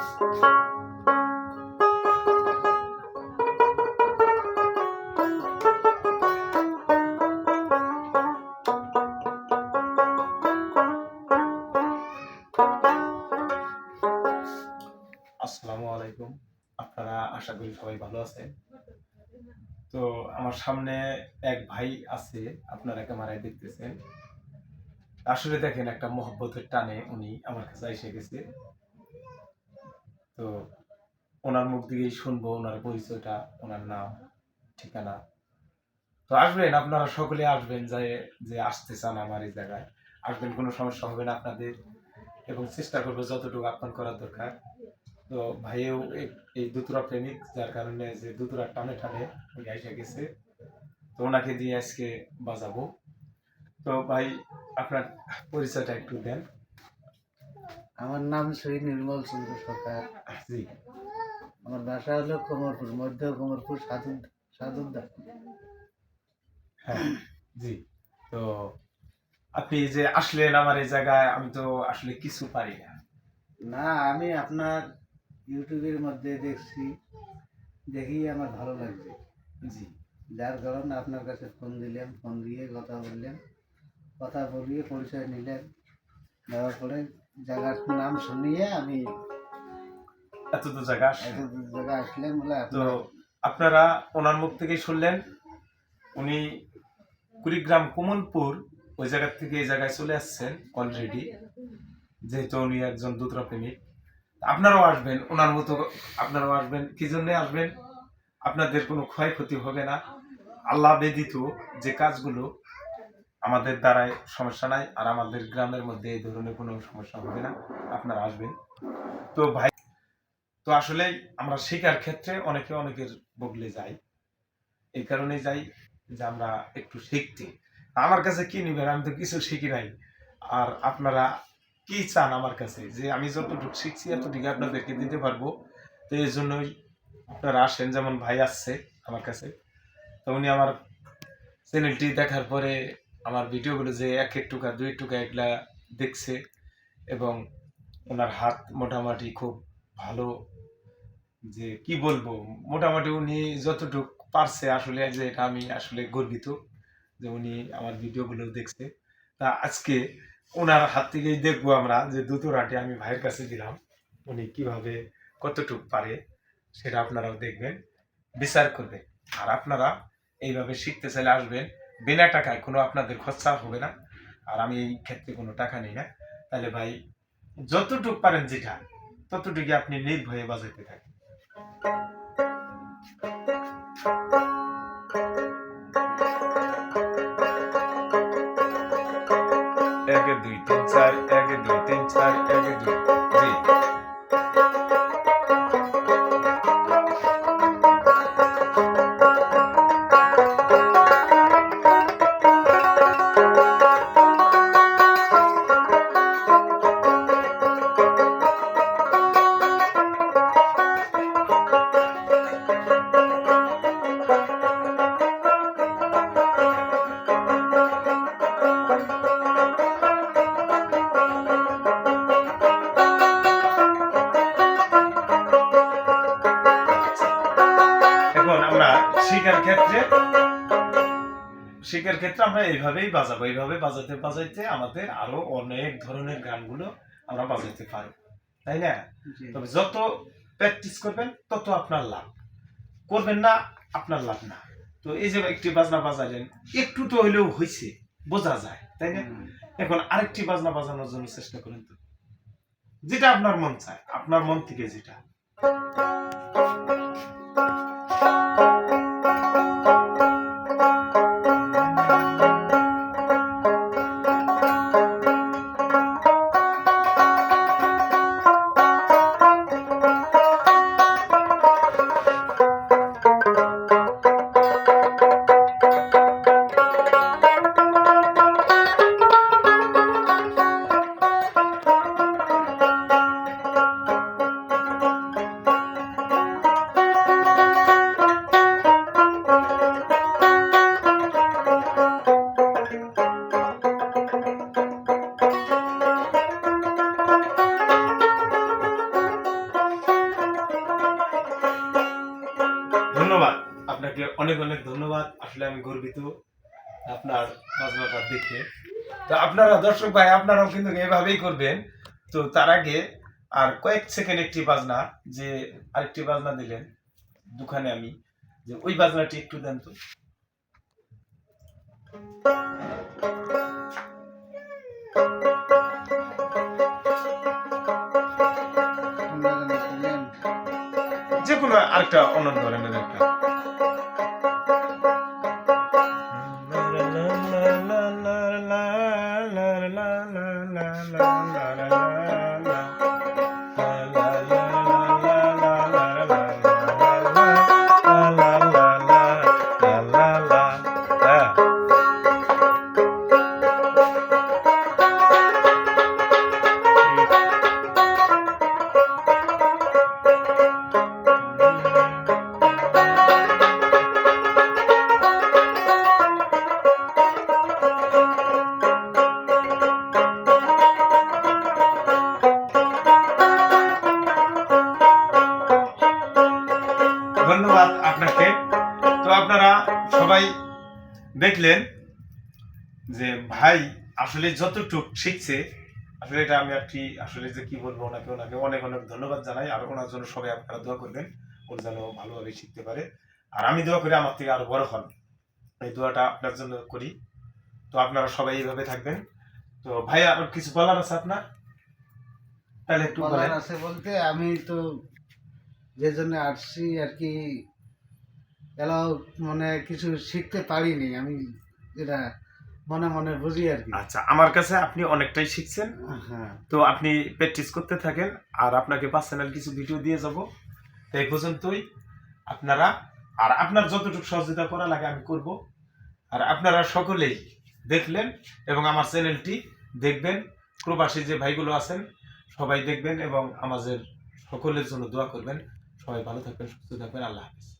আসসালামু আলাইকুম। আপনারা আশা করি সবাই ভালো আছেন। তো আমার সামনে এক ভাই আছে, আপনারা ক্যামেরায় দেখতেছেন। আসলে দেখেন একটা মহব্বতের টানে উনি আমার কাছে এসে গেছে। তো ওনার মুখ দিয়েই শুনব, ওনার পরিচয়টা, ওনার নাম, ঠিকানা। তো আসবেন, আপনারা সকলে আসবেন যে যে আসতে চান আমার এই জায়গায়। আসবেন, কোনো সমস্যা হবে না আপনাদের। এবং চেষ্টা করব যতটুকু আপন করার দরকার। তো ভাইও এই- দুতুরা প্রেমিক, যার কারণে যে দুতুরা টানে টানে উনি এসে গেছে। তো ওনাকে দিয়ে আজকে বাজাবো। তো ভাই, আপনার পরিচয়টা একটু দেন। আমার নাম শ্রী নির্মল চন্দ্র সরকার। জি। আমার বাসা হলো কোমরপুর মধ্য কোমরপুর সাধু সাধুদ্দা হ্যাঁ জি। তো আপনি যে আসলেন আমার এই জায়গায় আমি তো আসলে কিছু পারি না। না আমি আপনার ইউটিউবের মধ্যে দেখছি দেখি আমার ভালো লাগছে। জি। যার কারণে আপনার কাছে ফোন দিলাম ফোন দিয়ে কথা বললেন কথা বলিয়ে পরিচয় নিলেন দেওয়ার পরে জায়গার নাম শুনিয়ে আমি এত তো জায়গা আসলেন। জায়গা আসলাম বলে তো আপনারা ওনার মুখ থেকে শুনলেন উনি কুড়িগ্রাম কোমলপুর ওই জায়গা থেকে এই জায়গায় চলে আসছেন অলরেডি যেহেতু উনি একজন দুতরা প্রেমিক। আপনারাও আসবেন ওনার মতো আপনারাও আসবেন কি জন্য আসবেন? আপনাদের কোনো ক্ষয়ক্ষতি হবে না। আল্লাহ বেদিত যে কাজগুলো আমাদের দ্বারাই সমস্যা নাই আর আমাদের গ্রামের মধ্যে এই ধরনের কোনো সমস্যা হবে না। আপনারা আসবেন। তো ভাই, তো আসলে আমরা শেখার ক্ষেত্রে অনেকে অনেকের বদলে যাই। এই কারণে যাই যে আমরা একটু শিখতে। আমার কাছে কি নিবেন? আমি তো কিছু শিখি নাই। আর আপনারা কি চান আমার কাছে? যে আমি যতটুকু শিখছি এতটুকু আপনাদেরকে দিতে পারব। তো এই জন্যই আপনারা আসেন। যেমন ভাই আসছে আমার কাছে। তো উনি আমার চ্যানেলটি দেখার পরে আমার ভিডিওগুলো যে এক টুকা দুই টুকা এগুলা দেখছে এবং ওনার হাত মোটামুটি খুব ভালো যে কি বলব, মোটামুটি উনি যতটুকু পারছে আসলে যে এটা আমি আসলে গর্বিত যে উনি আমার ভিডিওগুলো দেখছে। তা আজকে ওনার হাত থেকেই দেখব আমরা যে দুটোরাটি আমি ভাইয়ের কাছে দিলাম, উনি কীভাবে কতটুকু পারে সেটা আপনারাও দেখবেন, বিচার করবেন। আর আপনারা এইভাবে শিখতে চাইলে আসবেন বিনা টাকায় কোনো আপনাদের খরচা হবে না, আর আমি এই ক্ষেত্রে কোনো টাকা নিই না। তাহলে ভাই, যতটুক পারেন যেটা ততটুকু আপনি নির্ভয়ে বাজাইতে থাকেন। শিকার ক্ষেত্রে আমরা এইভাবেই বাজাবো এইভাবে বাজাতে বাজাইতে আমাদের আরও অনেক ধরনের গানগুলো আমরা বাজাইতে পারি তাই না? তবে যত প্র্যাকটিস করবেন তত আপনার লাভ। করবেন না আপনার লাভ না। তো এই যে একটি বাজনা বাজালেন একটু তো হইলেও হয়েছে বোঝা যায় তাই না? এখন আরেকটি বাজনা বাজানোর জন্য চেষ্টা করেন তো। যেটা আপনার মন চায় আপনার মন থেকে যেটা। ধন্যবাদ। আপনাকে অনেক অনেক ধন্যবাদ। আসলে আমি গর্বিত আপনার বাজনাটা দেখে। তো আপনারা দর্শক ভাই, আপনারাও কিন্তু এভাবেই করবেন। তো তার আগে আর কয়েক সেকেন্ড একটি বাজনা, যে আরেকটি বাজনা দিলেন দোকানে আমি, যে ওই বাজনাটি একটু দেন তো। আরেকটা অন্য ধরনের একটা দেখলেন যে ভাই আসলে যতটুক শিখছে আসলে এটা আমি একটি আসলে যে কি বলব ওনাকে ওনাকে অনেক অনেক ধন্যবাদ জানাই। আর ওনার জন্য সবাই আপনারা দোয়া করবেন ওর যেন ভালোভাবে শিখতে পারে। আর আমি দোয়া করি আমার থেকে আরও বড় হন। এই দোয়াটা আপনার জন্য করি। তো আপনারা সবাই এইভাবে থাকবেন। তো ভাই আর কিছু বলার আছে আপনার? তাহলে একটু বলার আছে বলতে আমি তো যে জন্য আসছি আর কি এলাও মানে কিছু শিখতে পারিনি আমি যেটা মনে মনে বুঝি আর কি। আচ্ছা আমার কাছে আপনি অনেকটাই শিখছেন। হ্যাঁ। তো আপনি প্র্যাকটিস করতে থাকেন আর আপনাকে পার্সোনাল কিছু ভিডিও দিয়ে যাব। তো এই পর্যন্তই। আপনারা আর আপনার যতটুকু সহযোগিতা করা লাগে আমি করব। আর আপনারা সকলেই দেখলেন এবং আমার চ্যানেলটি দেখবেন। প্রবাসী যে ভাইগুলো আছেন সবাই দেখবেন এবং আমাদের সকলের জন্য দোয়া করবেন। সবাই ভালো থাকবেন সুস্থ থাকবেন। আল্লাহ হাফিজ।